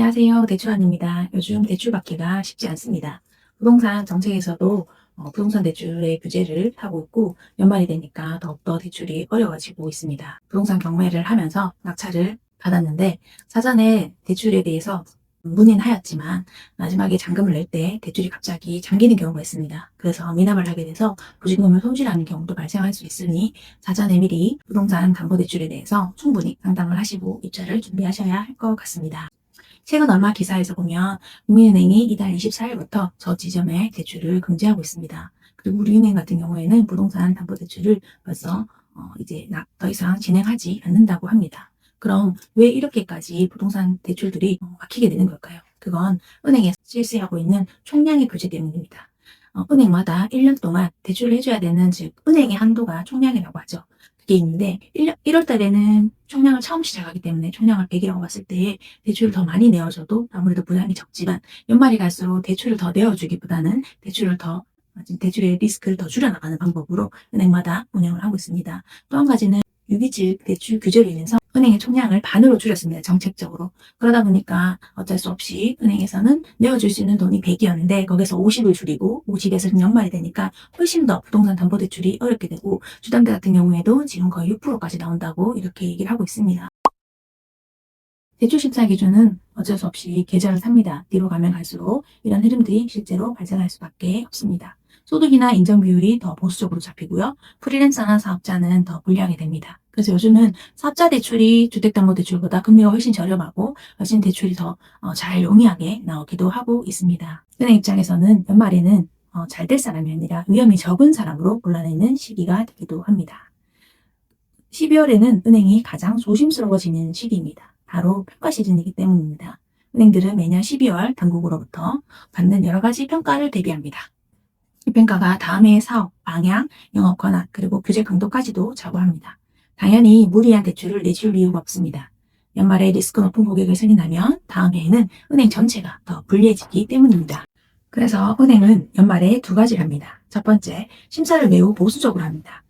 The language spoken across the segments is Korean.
안녕하세요. 대출원입니다. 요즘 대출 받기가 쉽지 않습니다. 부동산 정책에서도 어, 부동산 대출의 규제를 하고 있고 연말이 되니까 더욱더 대출이 어려워지고 있습니다. 부동산 경매를 하면서 낙찰을 받았는데 사전에 대출에 대해서 문의하였지만 마지막에 잔금을 낼 때 대출이 갑자기 잠기는 경우가 있습니다. 그래서 미납을 하게 돼서 보증금을 손실하는 경우도 발생할 수 있으니 사전에 미리 부동산 담보대출에 대해서 충분히 상담을 하시고 입찰을 준비하셔야 할 것 같습니다. 최근 얼마 기사에서 보면 국민은행이 이달 24일부터 저 지점에 대출을 금지하고 있습니다. 그리고 우리은행 같은 경우에는 부동산 담보대출을 벌써 어, 이제 나- 더 이상 진행하지 않는다고 합니다. 그럼 왜 이렇게까지 부동산 대출들이 어, 막히게 되는 걸까요? 그건 은행에서 실시하고 있는 총량의 규제 때문입니다. 어, 은행마다 1년 동안 대출을 해줘야 되는 즉 은행의 한도가 총량이라고 하죠. 그게 있는데 1월 달에는 총량을 처음 시 작하기 때문에 총량을 100이라고 봤을 때 대출을 더 많이 내어줘도 아무래도 부담이 적지만 연말이 갈수록 대출을 더 내어주기보다는 대출을 더 대출의 리스크를 더 줄여나가는 방법으로 은행마다 운영을 하고 있습니다. 또 한 가지는 유기질 대출 규제로 인해서 은행의 총량을 반으로 줄였습니다. 정책적으로. 그러다 보니까 어쩔 수 없이 은행에서는 내어줄 수 있는 돈이 100이었는데 거기서 50을 줄이고 50에서 연말이 되니까 훨씬 더 부동산 담보대출이 어렵게 되고 주담대 같은 경우에도 지금 거의 6%까지 나온다고 이렇게 얘기를 하고 있습니다. 대출 심사 기준은 어쩔 수 없이 계절을 삽니다. 뒤로 가면 갈수록 이런 흐름들이 실제로 발생할 수밖에 없습니다. 소득이나 인정 비율이 더 보수적으로 잡히고요. 프리랜서나 사업자는 더 불리하게 됩니다. 그래서 요즘은 사업자 대출이 주택담보대출보다 금리가 훨씬 저렴하고 훨씬 대출이 더 잘 용이하게 나오기도 하고 있습니다. 은행 입장에서는 연말에는 잘 될 사람이 아니라 위험이 적은 사람으로 골라내는 시기가 되기도 합니다. 12월에는 은행이 가장 조심스러워지는 시기입니다. 바로 평가 시즌이기 때문입니다. 은행들은 매년 12월 당국으로부터 받는 여러 가지 평가를 대비합니다. 이 평가가 다음해의 사업, 방향, 영업 권한, 그리고 규제 강도까지도 좌우합니다. 당연히 무리한 대출을 내줄 이유가 없습니다. 연말에 리스크 높은 고객을 승인하면 다음 해에는 은행 전체가 더 불리해지기 때문입니다. 그래서 은행은 연말에 두 가지를 합니다. 첫 번째, 심사를 매우 보수적으로 합니다.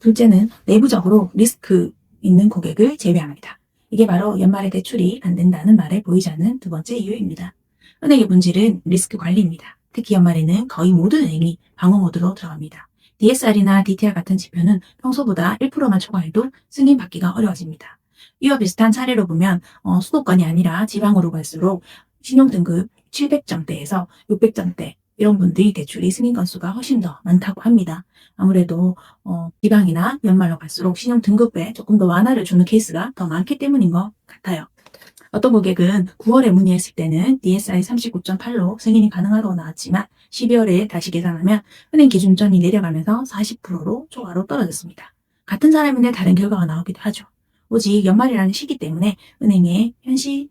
둘째는 내부적으로 리스크 있는 고객을 제외합니다. 이게 바로 연말에 대출이 안 된다는 말에 보이지 않는 두 번째 이유입니다. 은행의 본질은 리스크 관리입니다. 특히 연말에는 거의 모든 은행이 방어 모드로 들어갑니다. DSR이나 DTR 같은 지표는 평소보다 1%만 초과해도 승인받기가 어려워집니다. 이와 비슷한 사례로 보면 어, 수도권이 아니라 지방으로 갈수록 신용등급 700점대에서 600점대 이런 분들이 대출이 승인 건수가 훨씬 더 많다고 합니다. 아무래도 어, 지방이나 연말로 갈수록 신용 등급에 조금 더 완화를 주는 케이스가 더 많기 때문인 것 같아요. 어떤 고객은 9월에 문의했을 때는 DSI 39.8로 승인이 가능하다고 나왔지만 12월에 다시 계산하면 은행 기준점이 내려가면서 40%로 초과로 떨어졌습니다. 같은 사람인데 다른 결과가 나오기도 하죠. 오직 연말이라는 시기 때문에 은행의 현실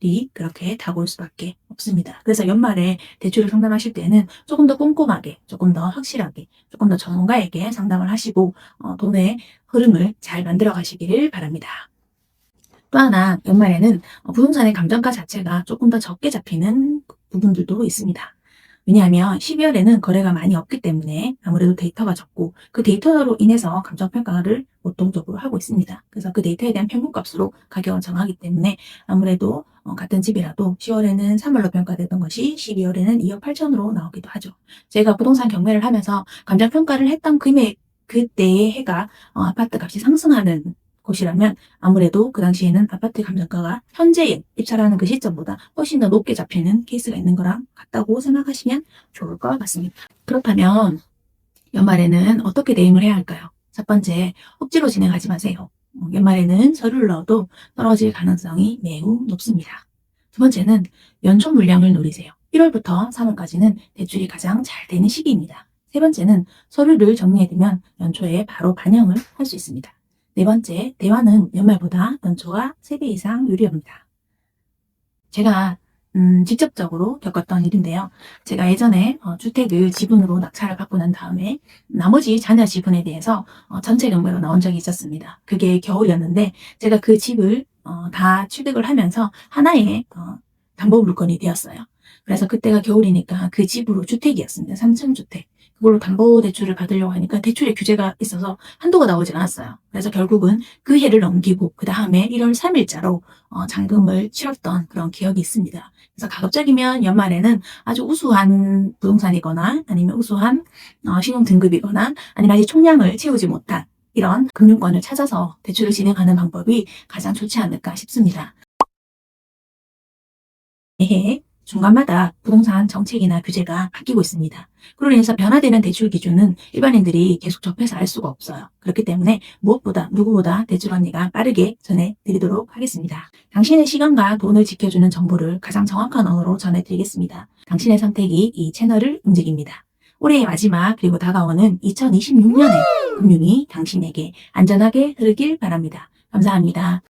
이 그렇게 다가올 수밖에 없습니다. 그래서 연말에 대출을 상담하실 때는 조금 더 꼼꼼하게, 조금 더 확실하게, 조금 더 전문가에게 상담을 하시고 어, 돈의 흐름을 잘 만들어 가시기를 바랍니다. 또 하나 연말에는 어, 부동산의 감정가 자체가 조금 더 적게 잡히는 부분들도 있습니다. 왜냐하면 12월에는 거래가 많이 없기 때문에 아무래도 데이터가 적고 그 데이터로 인해서 감정평가를 보통적으로 하고 있습니다. 그래서 그 데이터에 대한 평균값으로 가격을 정하기 때문에 아무래도 어, 같은 집이라도 10월에는 3월로 평가되던 것이 12월에는 2억 8천으로 나오기도 하죠. 제가 부동산 경매를 하면서 감정평가를 했던 금액 그때의 해가 어, 아파트 값이 상승하는 곳이라면 아무래도 그 당시에는 아파트 감정가가 현재 입찰하는 그 시점보다 훨씬 더 높게 잡히는 케이스가 있는 거랑 같다고 생각하시면 좋을 것 같습니다. 그렇다면 연말에는 어떻게 대응을 해야 할까요? 첫 번째, 억지로 진행하지 마세요. 어, 연말에는 서류를 넣어도 떨어질 가능성이 매우 높습니다. 두 번째는 연초 물량을 노리세요. 1월부터 3월까지는 대출이 가장 잘 되는 시기입니다. 세 번째는 서류를 정리해두면 연초에 바로 반영을 할 수 있습니다. 네 번째, 대화는 연말보다 연초가 3배 이상 유리합니다. 제가 음, 직접적으로 겪었던 일인데요. 제가 예전에 어, 주택을 지분으로 낙찰을 받고 난 다음에 나머지 자녀 지분에 대해서 어, 전체 경매로 나온 적이 있었습니다. 그게 겨울이었는데 제가 그 집을 어, 다 취득을 하면서 하나의 어, 담보 물건이 되었어요. 그래서 그때가 겨울이니까 그 집으로 주택이었습니다. 3층 주택. 그걸로 담보 대출을 받으려고 하니까 대출의 규제가 있어서 한도가 나오질 않았어요. 그래서 결국은 그 해를 넘기고 그 다음에 1월 3일자로 어, 잔금을 치렀던 그런 기억이 있습니다. 그래서 가급적이면 연말에는 아주 우수한 부동산이거나 아니면 우수한 어, 신용 등급이거나 아니면 아직 총량을 채우지 못한 이런 금융권을 찾아서 대출을 진행하는 방법이 가장 좋지 않을까 싶습니다. 매해 중간마다 부동산 정책이나 규제가 바뀌고 있습니다. 그로 인해서 변화되는 대출 기준은 일반인들이 계속 접해서 알 수가 없어요. 그렇기 때문에 무엇보다 누구보다 대출 언니가 빠르게 전해드리도록 하겠습니다. 당신의 시간과 돈을 지켜주는 정보를 가장 정확한 언어로 전해드리겠습니다. 당신의 선택이 이 채널을 움직입니다. 올해의 마지막 그리고 다가오는 2026년에 금융이 당신에게 안전하게 흐르길 바랍니다. 감사합니다.